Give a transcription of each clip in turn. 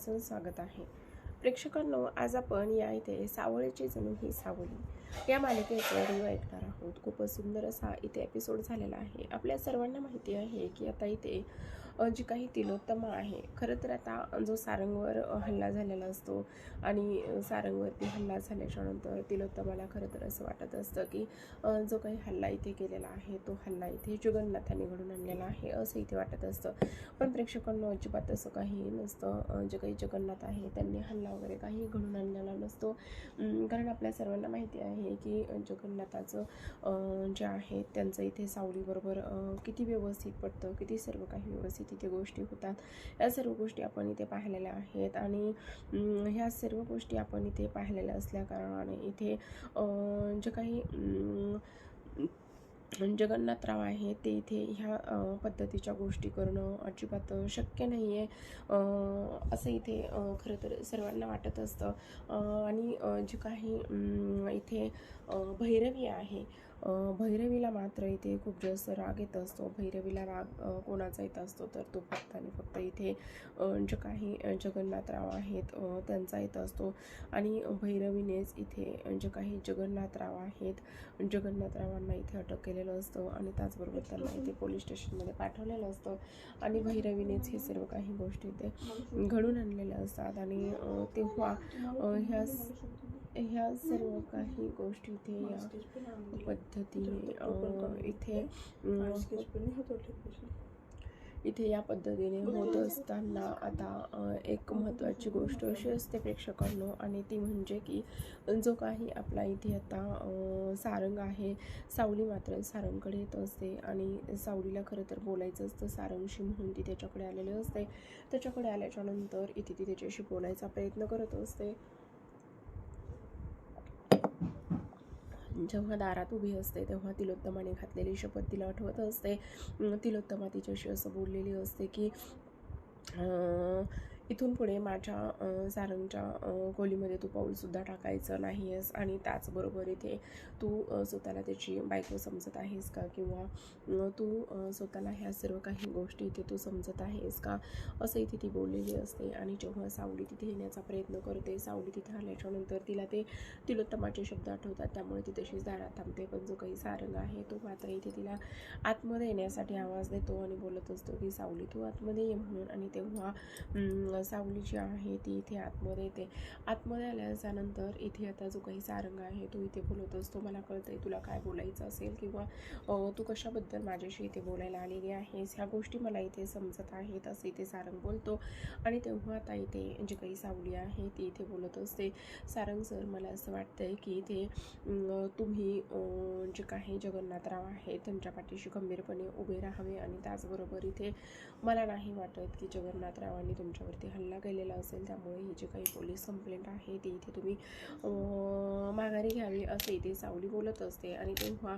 स्वागत आहे. प्रेक्षकांनो आज आपण या इथे सावळीची जणू ही सावली. या मालिकेचं रिव्ह ऐकणार आहोत. खूपच सुंदर असा इथे एपिसोड झालेला आहे. आपल्या सर्वांना माहिती आहे की आता इथे जी काही तिलोत्तमा आहे खरं तर आता जो सारंगवर हल्ला झालेला असतो आणि सारंगवरती हल्ला झाल्याच्यानंतर तिलोत्तमाला खरं तर असं वाटत असतं की जो काही हल्ला इथे केलेला आहे तो हल्ला इथे जगन्नाथांनी घडून आणलेला आहे असं इथे वाटत असतं. पण प्रेक्षकांना अजिबात असं काही नसतं. जे काही जगन्नाथ आहे त्यांनी हल्ला वगैरे काही घडून आणलेला नसतो. कारण आपल्या सर्वांना माहिती आहे की जगन्नाथाचं जे आहे त्यांचं इथे सावलीबरोबर किती व्यवस्थित पडतं किती सर्व काही व्यवस्थित तिथे गोष्टी होतात. या सर्व गोष्टी आपण इथे पाहिलेल्या आहेत आणि ह्या सर्व गोष्टी आपण इथे पाहिलेल्या असल्या कारणाने इथे जे काही जगन्नाथराव आहे ते इथे ह्या पद्धतीच्या गोष्टी करणं अजिबात शक्य नाही आहे असं इथे खरं तर सर्वांना वाटत असतं. आणि जे काही इथे भैरवी आहे भैरवीला मात्र इथे खूप जास्त राग येत असतो. भैरवीला राग कोणाचा येत असतो तर तो फक्त आणि फक्त इथे जे काही जगन्नाथराव आहेत त्यांचा येत असतो. आणि भैरवीनेच इथे जे काही जगन्नाथराव आहेत जगन्नाथरावांना इथे अटक केलेलं असतं आणि त्याचबरोबर त्यांना इथे पोलीस स्टेशनमध्ये पाठवलेलं असतं. आणि भैरवीनेच हे सर्व काही गोष्टी इथे घडून आणलेल्या असतात. आणि तेव्हा ह्या ह्या सर्व काही गोष्टी इथे या पद्धतीने इथे इथे या पद्धतीने होत असताना आता एक महत्त्वाची गोष्ट अशी असते प्रेक्षकांनो आणि ती म्हणजे की जो काही आपला इथे आता सारंग आहे सावली मात्र सारंगकडे येत असते आणि सावलीला खरं तर बोलायचं असतं सारंगशी म्हणून ती त्याच्याकडे आलेली असते. त्याच्याकडे आल्याच्यानंतर इथे ती त्याच्याशी बोलायचा प्रयत्न करत असते. जेव्हा दारात उभी असते तेव्हा तिलोत्तमाने घातलेली शपथ तिला आठवत असते. तिलोत्तमा तिच्याशी असं बोललेली असते की इथून पुढे माझ्या सारंगच्या अं, खोलीमध्ये तू पाऊलसुद्धा टाकायचं नाही आहेस आणि त्याचबरोबर इथे तू स्वतःला त्याची बायको समजत आहेस का? किंवा तू स्वतःला ह्या सर्व काही गोष्टी इथे तू समजत आहेस का? असं इथे ती बोललेली असते आणि जेव्हा सावली तिथे येण्याचा प्रयत्न करते सावली तिथे आल्याच्यानंतर तिला ते तिलोत्तमाचे शब्द आठवतात. त्यामुळे ती तशीच दारात थांबते. पण जो काही सारंग आहे तो मात्र इथे तिला आतमध्ये येण्यासाठी आवाज देतो आणि बोलत असतो की सावली तू आतमध्ये ये म्हणून. आणि तेव्हा सावली जी आहे ती इथे आतमध्ये येते. आतमध्ये आल्याच्यानंतर इथे आता जो काही सारंग आहे तो इथे बोलत असतो. मला कळतंय तुला काय बोलायचं असेल किंवा तू कशाबद्दल माझ्याशी इथे बोलायला आलेली आहेस? ह्या गोष्टी मला इथे समजत आहेत असं इथे सारंग बोलतो. आणि तेव्हा आता इथे जी काही सावली आहे ती इथे बोलत असते. सारंग सर मला असं वाटतंय की इथे तुम्ही जे काही जगन्नाथराव आहेत त्यांच्या पाठीशी खंबीरपणे उभे राहावे आणि त्याचबरोबर इथे मला नाही वाटत की जगन्नाथरावांनी तुमच्यावरती हल्ला केलेला असेल त्यामुळे ही जी काही पोलीस कंप्लेंट आहे ती इथे तुम्ही माघारी घ्यावी असे इथे सावली बोलत असते. आणि तेव्हा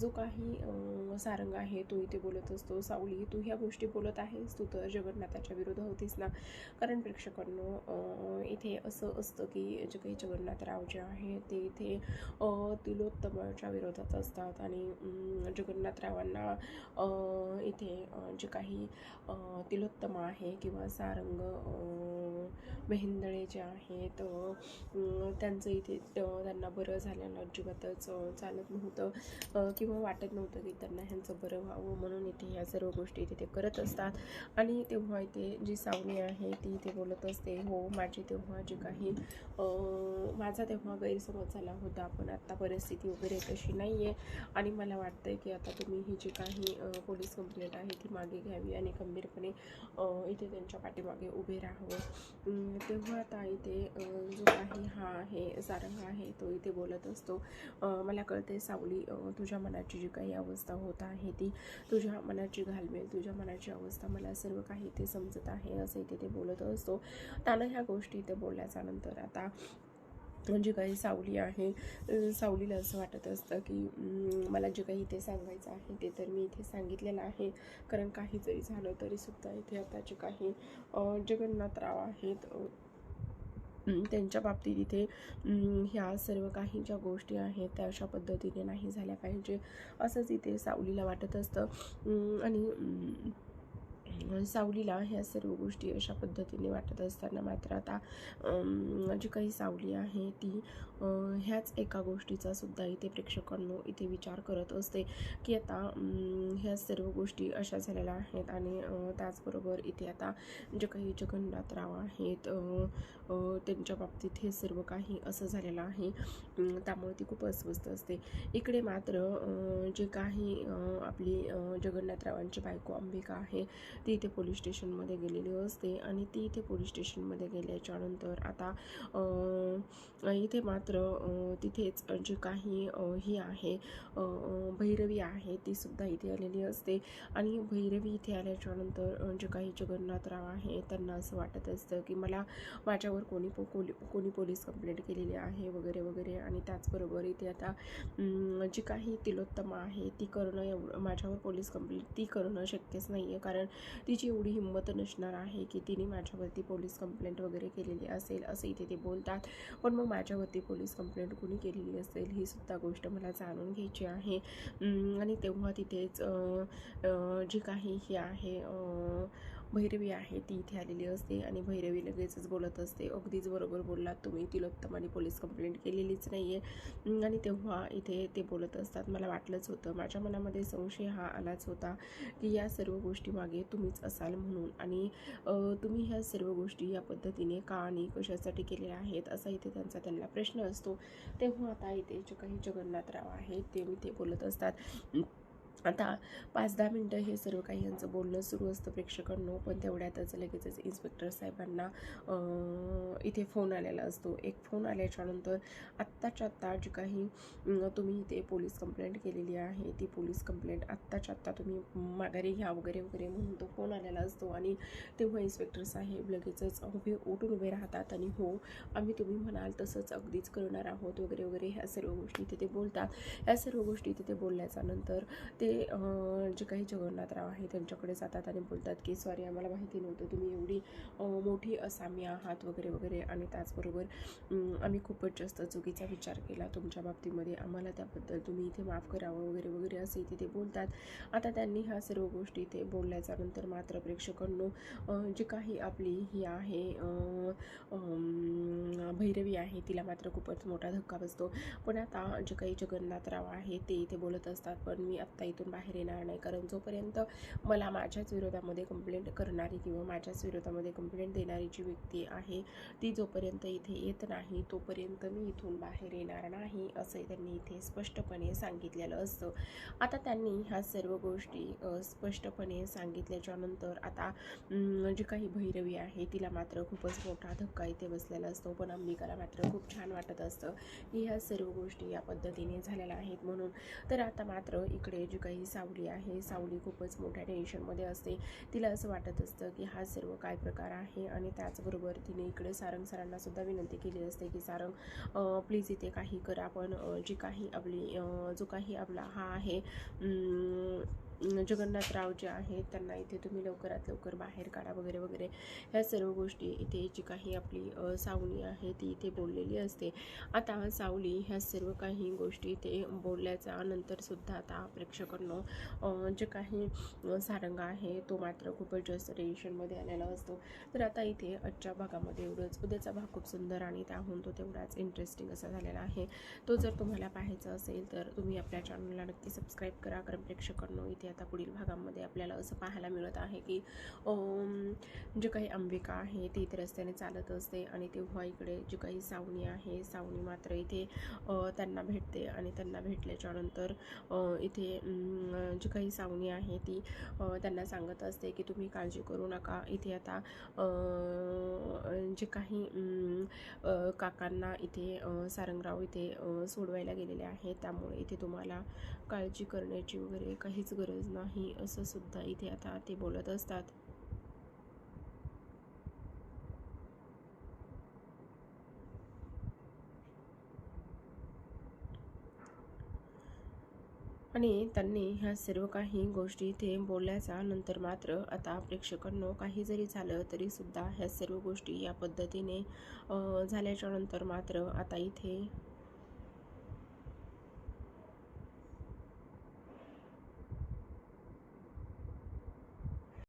जो काही सारंग आहे तो इथे बोलत असतो सावली तू ह्या गोष्टी बोलत आहेस? तू तर जगन्नाथाच्या विरुद्ध होतीस ना? कारण प्रेक्षकांनो इथे असं असतं की जे काही जगन्नाथराव जे आहे ते इथे तिलोत्तमाच्या विरोधात असतात. आणि जगन्नाथरावांना इथे जे काही तिलोत्तमा आहे किंवा सारंग अं, मेहेंदळे जे आहेत त्यांचं इथे त्यांना बरं झालेलं अजिबातच चालत नव्हतं किंवा वाटत नव्हतं की त्यांना ह्यांचं बरं व्हावं म्हणून इथे ह्या सर्व गोष्टी तिथे करत असतात. आणि तेव्हा इथे जी सावली आहे ती इथे बोलत असते हो माझी तेव्हा जे काही माझा तेव्हा गैरसमज झाला होता पण आत्ता परिस्थिती वगैरे तशी नाही आहे आणि मला वाटतंय की आता तुम्ही ही जी काही पोलीस कंप्लेंट आहे ती मागे घ्यावी आणि खंबीरपणे इथे त्यांच्या पाठीमागे उभे राहावं. तेव्हा आता इथे जो काही हा आहे सारंग आहे तो इथे बोलत असतो. मला कळते सावली तुझ्या मनाची जी काही अवस्था होत आहे ती तुझ्या मनाची घालमेल तुझ्या मनाची अवस्था मला सर्व काही इथे समजत आहे असं इथे ते बोलत असतो. त्यानं ह्या गोष्टी इथे बोलल्याच्या नंतर आता जे काही सावली आहे. सावलीला असं वाटत असतं की मला जे काही इथे सांगायचं आहे ते तर मी इथे सांगितलेलं आहे. कारण काही जरी झालं तरीसुद्धा इथे आता जे काही जगन्नाथराव आहेत त्यांच्या बाबतीत इथे ह्या सर्व काही ज्या गोष्टी आहेत त्या अशा पद्धतीने नाही झाल्या पाहिजे. असंच इथे सावलीला वाटत असतं. आणि सावलीला ह्या सर्व गोष्टी अशा पद्धतीने वाटत असताना मात्र आता जी काही सावली आहे ती ह्याच एका गोष्टीचा सुद्धा इथे प्रेक्षकांनो इथे विचार करत असते की आता ह्या सर्व गोष्टी अशा झालेल्या आहेत आणि त्याचबरोबर इथे आता जे काही जगन्नाथराव आहेत त्यांच्या बाबतीत हे सर्व काही असं झालेलं आहे. त्यामुळे ती खूप अस्वस्थ असते. इकडे मात्र जे काही आपली जगन्नाथरावांची बायको अंबिका आहे ती इथे पोलीस स्टेशनमध्ये गेलेली असते आणि ती इथे पोलीस स्टेशनमध्ये गेल्याच्यानंतर आता इथे मात्र तिथेच जे काही ही आहे भैरवी आहे ती सुद्धा इथे आलेली असते. आणि भैरवी इथे आल्याच्यानंतर जे काही जगन्नाथराव आहे त्यांना असं वाटत असतं की मला माझ्यावर कोणी पो कोली कोणी पोलीस कंप्लेंट केलेली आहे वगैरे वगैरे. आणि त्याचबरोबर इथे आता जी काही तिलोत्तमा आहे ती करणं एवढं माझ्यावर पोलीस कंप्लेंट ती करणं शक्यच नाही आहे कारण तिची एवढी हिंमत नसणार आहे की तिने माझ्यावरती पोलीस कंप्लेंट वगैरे केलेली असेल असं इथे ते बोलतात. पण मग माझ्यावरती पोलीस कंप्लेंट कुणी केलेली असेल ही सुद्धा गोष्ट मला जाणून घ्यायची आहे. आणि तेव्हा तिथेच जी काही ही आहे भैरवी आहे ती इथे आलेली असते आणि भैरवी लगेचच बोलत असते. अगदीच बरोबर बोललात तुम्ही तिलोत्तमाने पोलीस कंप्लेंट केलेलीच नाही आहे आणि तेव्हा इथे ते बोलत असतात. मला वाटलंच होतं माझ्या मनामध्ये संशय हा आलाच होता की या सर्व गोष्टी मागे तुम्हीच असाल म्हणून. आणि तुम्ही ह्या सर्व गोष्टी या पद्धतीने का आणि कशासाठी केलेल्या आहेत असा इथे त्यांचा त्यांना प्रश्न असतो. तेव्हा आता इथे जे काही जगन्नाथराव आहेत ते मी ते बोलत असतात. आता पाच दहा मिनटं हे सर्व काही यांचं बोलणं सुरू असतं प्रेक्षकांनो पण तेवढ्यातच लगेचच इन्स्पेक्टर साहेबांना इथे फोन आलेला असतो. एक फोन आल्याच्यानंतर आत्ताच्या आत्ता जी काही तुम्ही इथे पोलीस कंप्लेंट केलेली आहे ती पोलीस कंप्लेंट आत्ताच्या आत्ता तुम्ही माघारी घ्या वगैरे वगैरे म्हणून तो फोन आलेला असतो. आणि तेव्हा इन्स्पेक्टर साहेब लगेचच उभे उठून उभे राहतात आणि हो आम्ही तुम्ही म्हणाल तसंच अगदीच करणार आहोत वगैरे वगैरे ह्या सर्व गोष्टी तिथे बोलतात. ह्या सर्व गोष्टी तिथे बोलल्याच्या नंतर ते जे काही जगन्नाथराव आहे त्यांच्याकडे जातात आणि बोलतात की सॉरी आम्हाला माहिती नव्हतं. तुम्ही एवढी मोठी असामी आहात वगैरे वगैरे. आणि त्याचबरोबर आम्ही खूपच जास्त चुकीचा विचार केला तुमच्या बाबतीमध्ये. आम्हाला त्याबद्दल तुम्ही इथे माफ करावं वगैरे वगैरे असे इथे ते बोलतात. आता त्यांनी ह्या सर्व गोष्टी इथे बोलल्याच्या नंतर मात्र प्रेक्षकांनो जी काही आपली ही आहे भैरवी आहे तिला मात्र खूपच मोठा धक्का बसतो. पण आता जे काही जगन्नाथराव आहे ते इथे बोलत असतात. पण मी आत्ता इथून बाहेर येणार नाही. कारण जोपर्यंत मला माझ्याच विरोधामध्ये कंप्लेंट करणारी किंवा माझ्याच विरोधामध्ये कंप्लेंट देणारी जी व्यक्ती आहे ती जोपर्यंत इथे येत नाही तोपर्यंत मी इथून बाहेर येणार नाही असं त्यांनी इथे स्पष्टपणे सांगितलेलं असतं. आता त्यांनी ह्या सर्व गोष्टी स्पष्टपणे सांगितल्याच्या नंतर आता जी काही भैरवी आहे तिला मात्र खूपच मोठा धक्का इथे बसलेला असतो. पण अंबिकाला मात्र खूप छान वाटत असतं की ह्या सर्व गोष्टी या पद्धतीने झालेल्या आहेत म्हणून. तर आता मात्र इकडे जी काही सावली आहे. सावली खूपच मोठ्या टेन्शनमध्ये असते. तिला असं वाटत असतं की हा सर्व काय प्रकार आहे आणि त्याचबरोबर तिने इकडे सारंग सरांना सुद्धा विनंती केली असते की सारंग प्लीज इथे काही करा. आपण जी काही आपली जो काही आपला हा आहे जगन्नाथराव जे आहेत त्यांना इथे तुम्ही लवकरात लवकर बाहेर काढा वगैरे वगैरे. ह्या सर्व गोष्टी इथे जी काही आपली सावली आहे ती इथे बोललेली असते. आता सावली ह्या सर्व काही गोष्टी इथे बोलल्याच्या नंतरसुद्धा आता प्रेक्षकांनो जे काही सारंग आहे तो मात्र खूपच जास्त टेन्शनमध्ये आलेला असतो. तर आता इथे आजच्या भागामध्ये एवढंच. उद्याचा भाग खूप सुंदर आणि त्याहून तो तेवढाच इंटरेस्टिंग असा झालेला आहे. तो जर तुम्हाला पाहायचा असेल तर तुम्ही आपल्या चॅनलला नक्की सबस्क्राईब करा. कारण प्रेक्षकांनो इथे आता पुढील भागामध्ये आपल्याला असं पाहायला मिळत आहे की जे काही अंबिका आहे ती इथे रस्त्याने चालत असते आणि तेव्हा इकडे जी काही सावणी आहे सावणी मात्र इथे त्यांना भेटते आणि त्यांना भेटल्याच्या नंतर इथे जी काही सावणी आहे ती त्यांना सांगत असते की तुम्ही काळजी करू नका. इथे आता जे काही काकांना इथे सारंगराव इथे सोडवायला गेलेले आहेत त्यामुळे इथे तुम्हाला काळजी करण्याची वगैरे काहीच गरज नाही असं सुद्धा इथे आता ते बोलत असतात. आणि त्यांनी ह्या सर्व काही गोष्टी इथे बोलल्याच्या नंतर मात्र आता प्रेक्षकांनो काही जरी झालं तरी सुद्धा ह्या सर्व गोष्टी या पद्धतीने झाल्याच्यानंतर मात्र आता इथे